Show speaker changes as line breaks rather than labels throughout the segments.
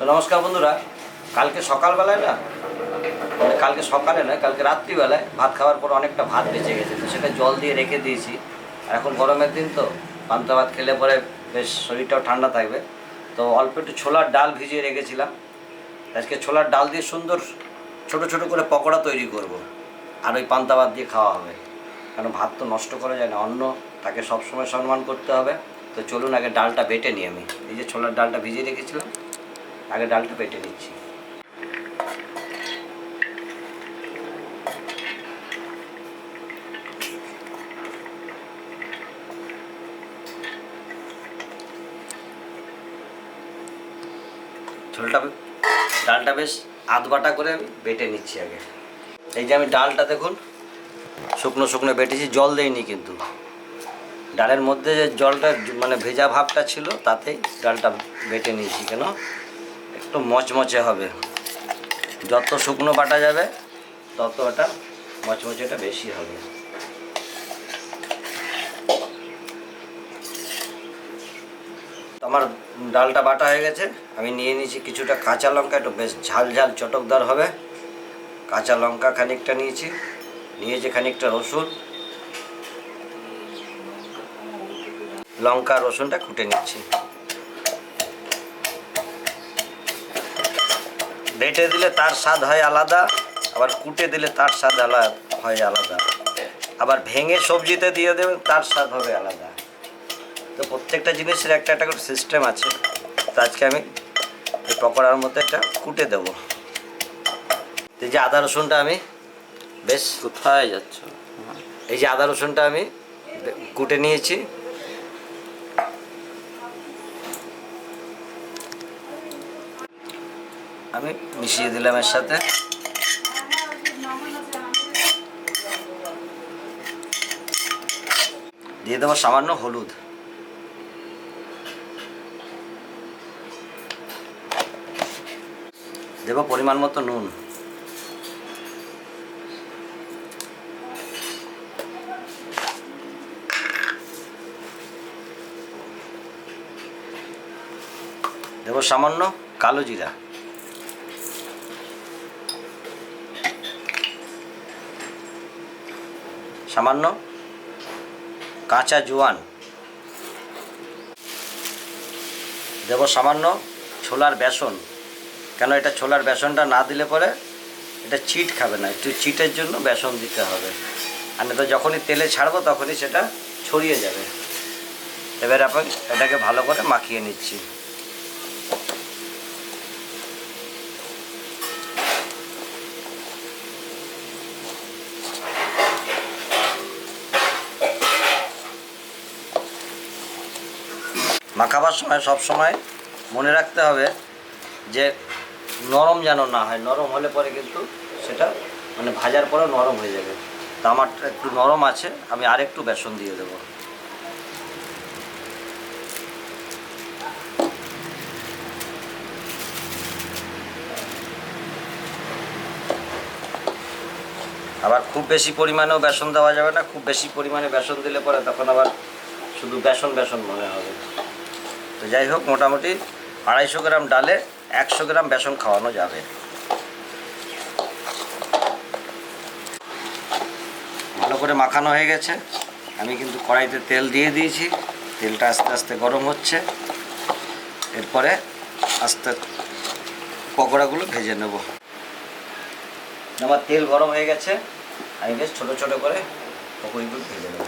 তো নমস্কার বন্ধুরা, কালকে সকালবেলায় না মানে কালকে সকালে নয়, কালকে রাত্রিবেলায় ভাত খাওয়ার পর অনেকটা ভাত বেঁচে গেছে, তো সেটা জল দিয়ে রেখে দিয়েছি। আর এখন গরমের দিন তো, পান্তা ভাত খেলে পরে বেশ শরীরটাও ঠান্ডা থাকবে। তো অল্প একটু ছোলার ডাল ভিজিয়ে রেখেছিলাম। আজকে ছোলার ডাল দিয়ে সুন্দর ছোট ছোট করে পকোড়া তৈরি করব। আর ওই পান্তা ভাত দিয়ে খাওয়া হবে। কারণ ভাত তো নষ্ট করা যায় না অন্য তাকে সবসময় সম্মান করতে হবে। তো চলুন আগে ডালটা বেটে নিই আমি। এই যে ছোলার ডালটা ভিজিয়ে রেখেছিলাম আগে ডালটা বেটে নিচ্ছি। ঝোলটা ডালটা বেশ আধ বাটা করে আমি বেটে নিচ্ছি আগে। এই যে আমি ডালটা দেখুন, শুকনো শুকনো বেটেছি, জল দেইনি কিন্তু। ডালের মধ্যে যে জলটা মানে ভেজা ভাবটা ছিল, তাতেই ডালটা বেটে নিয়েছি কেন? একটু মচমচে হবে। যত শুকনো বাটা যাবে, তত এটা মচমচেটা বেশি হবে। আমার ডালটা বাটা হয়ে গেছে, আমি নিয়ে নিয়েছি কিছুটা কাঁচা লঙ্কা, একটু বেশ ঝাল ঝাল চটকদার হবে। কাঁচা লঙ্কা খানিকটা নিয়েছি নিয়েছি খানিকটা রসুন, লঙ্কা রসুনটা কুটে নিচ্ছি। বেটে দিলে তার স্বাদ হয় আলাদা আবার কুটে দিলে তার স্বাদ আলাদা হয় আলাদা। আবার ভেঙে সবজিতে দিয়ে দেবেন তার স্বাদ হবে আলাদা। তো প্রত্যেকটা জিনিসের একটা একটা করে সিস্টেম আছে। তো আজকে আমি এই পকোড়ার মধ্যে একটা কুটে দেবো। এই যে আদা রসুনটা আমি বেশ
কোথায় যাচ্ছ?
এই যে আদা রসুনটা আমি কুটে নিয়েছি। আমি মিশিয়ে দিলাম এর সাথে। দিয়ে দেবো সামান্য হলুদ। দেব পরিমাণ মতো নুন। দেব সামান্য কালো জিরা। সামান্য কাঁচা জোয়ান। দেবো সামান্য ছোলার বেসন। কেন এটা ছোলার বেসনটা না দিলে পরে এটা চিট খাবে না, একটু চিটের জন্য বেসন দিতে হবে। আর তো যখনই তেলে ছাড়বো তখনই সেটা ছড়িয়ে যাবে। এবার আপনি এটাকে ভালো করে মাখিয়ে নিচ্ছি। মাখাবার সময় সব সময় মনে রাখতে হবে যে নরম যেন না হয়। নরম হলে পরে কিন্তু সেটা মানে ভাজার পরে নরম হয়ে যাবে। তো আমারটা একটু নরম আছে, আমি আর একটু বেসন দিয়ে দেবো। আবার খুব বেশি পরিমাণেও বেসন দেওয়া যাবে না, খুব বেশি পরিমাণে বেসন দিলে পরে তখন আবার শুধু বেসন বেসন মনে হবে। তো যাই হোক, মোটামুটি আড়াইশো গ্রাম ডালে একশো গ্রাম বেসন খাওয়ানো যাবে। ভালো করে মাখানো হয়ে গেছে। আমি কিন্তু কড়াইতে তেল দিয়ে দিয়েছি। তেলটা আস্তে আস্তে গরম হচ্ছে। এরপরে আস্তে পকোড়াগুলো ভেজে নেব। আমার তেল গরম হয়ে গেছে। আমি বেশ ছোটো ছোটো করে পকোড়িগুলো ভেজে নেব।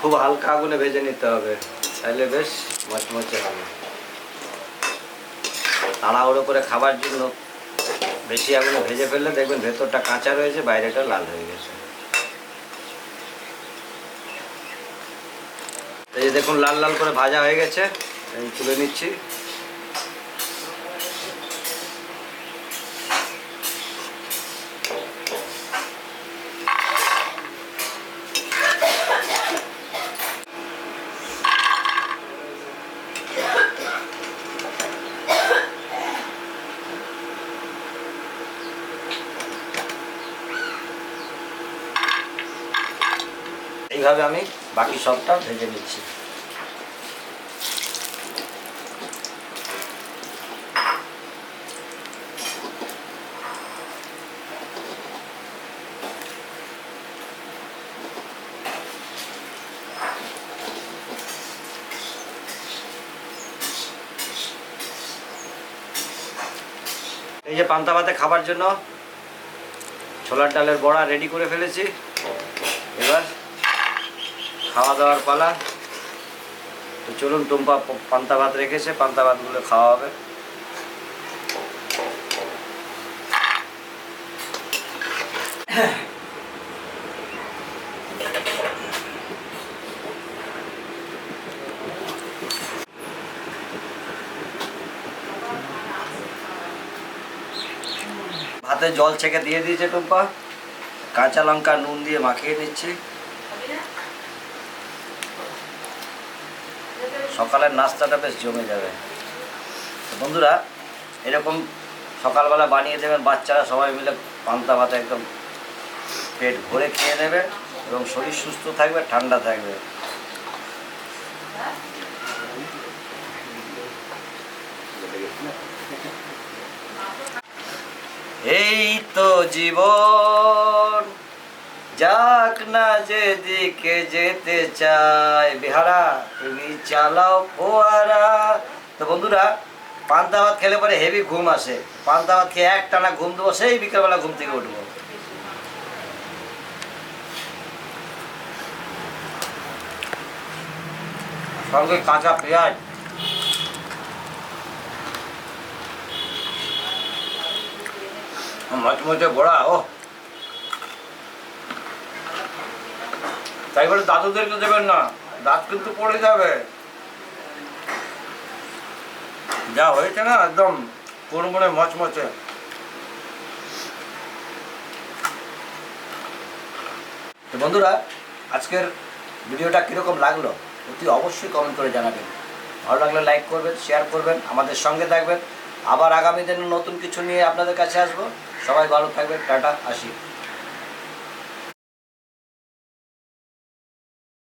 খুব হালকা আগুনে ভেজে নিতে হবে। তাহলে বেশ মচমচে হবে। তাড়াহুড়ো করে খাবার জন্য বেশি আগুনে ভেজে ফেললে দেখবেন ভেতরটা কাঁচা রয়েছে, বাইরেটা লাল হয়ে গেছে। এই দেখুন, লাল লাল করে ভাজা হয়ে গেছে। তুলে নিচ্ছি। এইভাবে আমি বাকি সবটা ভেজে নিচ্ছি। এই যে পান্তা ভাতে খাবার জন্য ছোলার ডালের বড়া রেডি করে ফেলেছি। খাওয়া দাওয়ার পালা। তো চলুন, টুম্পা পান্তা ভাত রেখেছে, পান্তা ভাতগুলো খাওয়া হবে। ভাতে জল ছেঁকে দিয়ে দিয়েছে টুম্পা। কাঁচা লঙ্কা নুন দিয়ে মাখিয়ে নিচ্ছি। সকালের নাস্তাটা বেশ জমে যাবে। বন্ধুরা, এরকম সকালবেলা বানিয়ে দেবেন, বাচ্চারা সবাই মিলে পান্তা ভাত একদম পেট ভরে খেয়ে নেবে এবং শরীর সুস্থ থাকবে, ঠান্ডা থাকবে। এই তো জীবন। যাক না যেদিকে যেতে চায়। বেহারা, তুমি চালাও ফোয়ারা। তো বন্ধুরা, পান্তা ভাত খেলে পরে হেভি ঘুম আসে। পান্তা ভাত খেয়ে এক টানা ঘুম দেবো, সেই বিকেলবেলা ঘুম থেকে উঠবো। সঙ্গে কাঁচা পেঁয়াজ। মচমচে বড়া ও তাই বলে দাদুদেরকে দেবেন না। দাঁত কিন্তু পড়ে যাবে। যা হয়েছে না, একদম কুড়মুড়ে মচমচে। তো বন্ধুরা, আজকের ভিডিওটা কীরকম লাগল অতি অবশ্যই কমেন্ট করে জানাবেন। ভালো লাগলে লাইক করবেন শেয়ার করবেন, আমাদের সঙ্গে থাকবেন। আবার আগামী দিনে নতুন কিছু নিয়ে আপনাদের কাছে আসব। সবাই ভালো থাকবেন, টাটা, আসি।